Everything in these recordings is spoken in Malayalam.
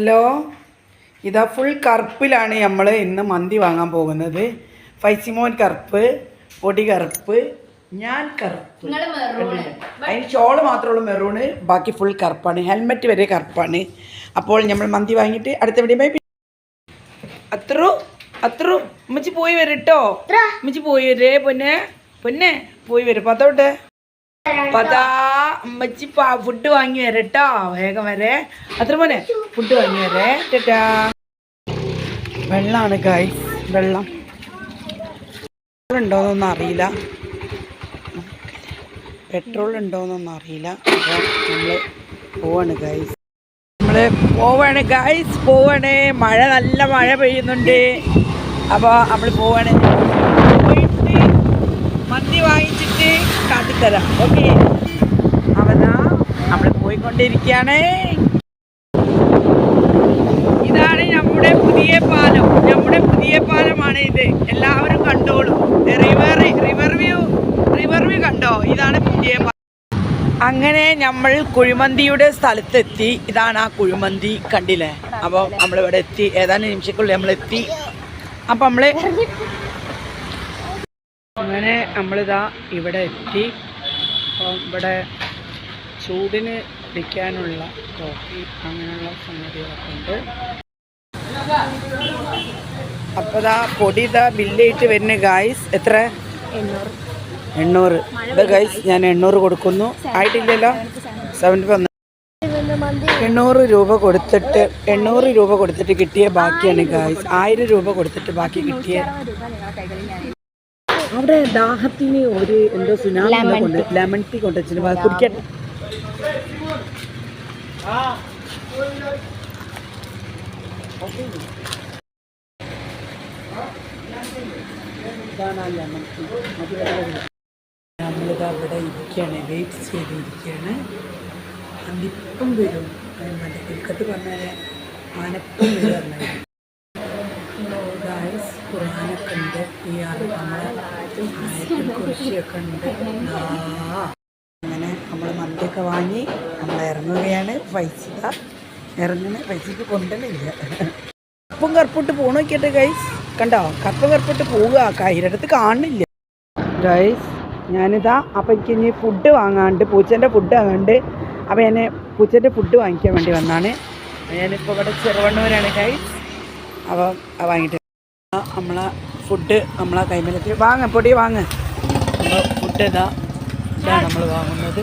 ഹലോ. ഇതാ ഫുൾ കറുപ്പിലാണ് നമ്മൾ ഇന്ന് മന്തി വാങ്ങാൻ പോകുന്നത്. ഫൈസിമോൻ കറുപ്പ് പൊടി കറുപ്പ് ഞാൻ കറുപ്പ്? അതിന് ഷോൾ മാത്രമേ ഉള്ളൂ മെറൂണ് ബാക്കി ഫുൾ കറുപ്പാണ്. ഹെൽമെറ്റ് വരെ കറുപ്പാണ്. അപ്പോൾ നമ്മൾ മന്തി വാങ്ങിയിട്ട് അടുത്ത വീഡിയോ അത്രൂ അത്രൂ ഉമ്മച്ചി പോയി വരട്ടോ ഉമ്മച്ചി പോയി വരേ. പൊന്നെ പൊന്നെ പോയി വരും. പത്തോട്ടെ പതാ അമ്മച്ചി ഫുഡ് വാങ്ങി വരട്ടോ വേഗം വരെ. അത്ര മോനെ ഫുഡ് വാങ്ങി വരെ. ടാ വെള്ളമാണ് കായ് വെള്ളം. ഉണ്ടോന്നൊന്നും അറിയില്ല. പെട്രോൾ ഉണ്ടോന്നൊന്നും അറിയില്ല. അപ്പോൾ നമ്മൾ പോവാണ് ഗൈസ് നമ്മൾ പോവാണ് ഗൈസ് പോവാണ്. മഴ നല്ല മഴ പെയ്യുന്നുണ്ട്. അപ്പോൾ നമ്മൾ പോവാണ്. പോയിട്ട് മന്തി വാങ്ങിച്ചിട്ട് കാട്ടിത്തരാം. ഓക്കെ നമ്മൾ പോയിക്കൊണ്ടിരിക്കുകയാണ് ഇതാണ് നമ്മുടെ പുതിയ പാലം. നമ്മുടെ പുതിയ പാലമാണ് ഇത്. എല്ലാവരും കണ്ടോളൂ. River river view river view കണ്ടോ? ഇതാണ് പുതിയ പാലം. അങ്ങനെ നമ്മൾ കുഴിമന്തിയുടെ സ്ഥലത്തെത്തി. ഇതാണ് ആ കുഴിമന്തി കണ്ടില്ലേ? അപ്പോൾ നമ്മളിവിടെ എത്തി. ഏതാനും നിമിഷക്കുള്ളിൽ നമ്മൾ എത്തി അപ്പം നമ്മൾ അങ്ങനെ നമ്മളിതാ ഇവിടെ എത്തി. അപ്പം ഇവിടെ ചൂടിന് കുടിക്കാനുള്ള കോഫി അങ്ങനെയുള്ള സംഗതികളൊക്കെ ഉണ്ട് അപ്പോൾ ഇതാ പൊടി ഇതാ ബില്ലായിട്ട് വരുന്ന ഗായ്സ് എത്ര? എണ്ണൂറ്. ഇത് ഗൈസ് ഞാൻ എണ്ണൂറ് കൊടുക്കുന്നു. ആയിട്ടില്ലല്ലോ? സെവന്റി വന്ന് എണ്ണൂറ് രൂപ കൊടുത്തിട്ട് എണ്ണൂറ് രൂപ കൊടുത്തിട്ട് കിട്ടിയ ബാക്കിയാണ് ഗായ്സ് ആയിരം രൂപ കൊടുത്തിട്ട് ബാക്കി കിട്ടിയ അവിടെ ദാഹത്തിന് ഒരു എന്തോ സുനാമി കൊണ്ട് ലെമൺ ടീ കൊണ്ടുവച്ചിട്ട് കുടിക്കട്ടെ ഇതാണ് ആ ലെമൺ ടീ നമ്മളിത് അവിടെ ഇരിക്കുകയാണ് വെയിറ്റ് ചെയ്തിരിക്കുകയാണ്. അതിപ്പം വരും. മറ്റേ കിൽക്കത്ത് പറഞ്ഞാൽ മനപ്പം വരും ഖുർആാനൊക്കെ ഉണ്ട്. ഈ ആറ് നമ്മളെ ആയത്തിൽ കുറിച്ചൊക്കെ ഉണ്ട്. നമ്മൾ മന്തിയൊക്കെ വാങ്ങി നമ്മൾ ഇറങ്ങുകയാണ്. പൈസ ഇറങ്ങണ പൈസക്ക് കൊണ്ടല്ലില്ല കപ്പും കറുപ്പിട്ട് പോ നോക്കിയിട്ട് ഗൈസ് കണ്ടോ? കപ്പ് കറുപ്പിട്ട് പോവുക. കയ്യിലടുത്ത് കാണില്ല. ഗൈസ് ഞാനിതാ അപ്പം എനിക്ക് ഇനി ഫുഡ് വാങ്ങാണ്ട് പൂച്ചേന്റെ ഫുഡ് വാങ്ങാണ്ട് അപ്പം ഞാൻ പൂച്ചേന്റെ ഫുഡ് വാങ്ങിക്കാൻ വേണ്ടി വന്നാണ്. ഞാനിപ്പോൾ ഇവിടെ ചെറുവണ്ണൂരാണ് ഗൈസ് അപ്പം വാങ്ങിയിട്ട് നമ്മളെ ഫുഡ് നമ്മളെ കൈമലത്തിൽ വാങ്ങ പൊടി വാങ്ങ. ഫുഡ് ഇതാ ഇതാണ് നമ്മൾ വാങ്ങുന്നത്?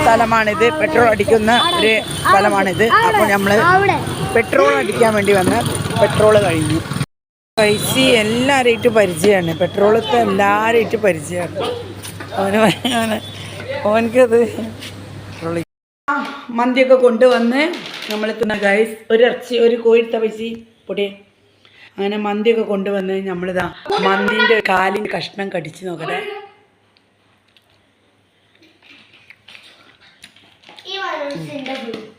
സ്ഥലമാണിത്. പെട്രോൾ അടിക്കുന്ന ഒരു സ്ഥലമാണിത്. അപ്പോൾ നമ്മൾ പെട്രോൾ അടിക്കാൻ വേണ്ടി വന്ന് പെട്രോൾ കഴിഞ്ഞു. പൈസ എല്ലാവരായിട്ട് പരിചയമാണ്. പെട്രോളത്തെ എല്ലാവരായിട്ട് പരിചയമാണ്. അവന് അവന് ഓനക്കത് പെട്രോൾ ആ മന്തിയൊക്കെ കൊണ്ടുവന്ന് നമ്മൾ തന്ന ഗൈസ് ഒരു ഇറച്ചി ഒരു കോഴിത്ത പൈസ പൊടിയെ അങ്ങനെ മന്തിയൊക്കെ കൊണ്ടുവന്ന് നമ്മളിതാ മന്തിന്റെ കാലിന്റെ കഷ്ണം കടിച്ച് നോക്കട്ടെ. flowers in the room.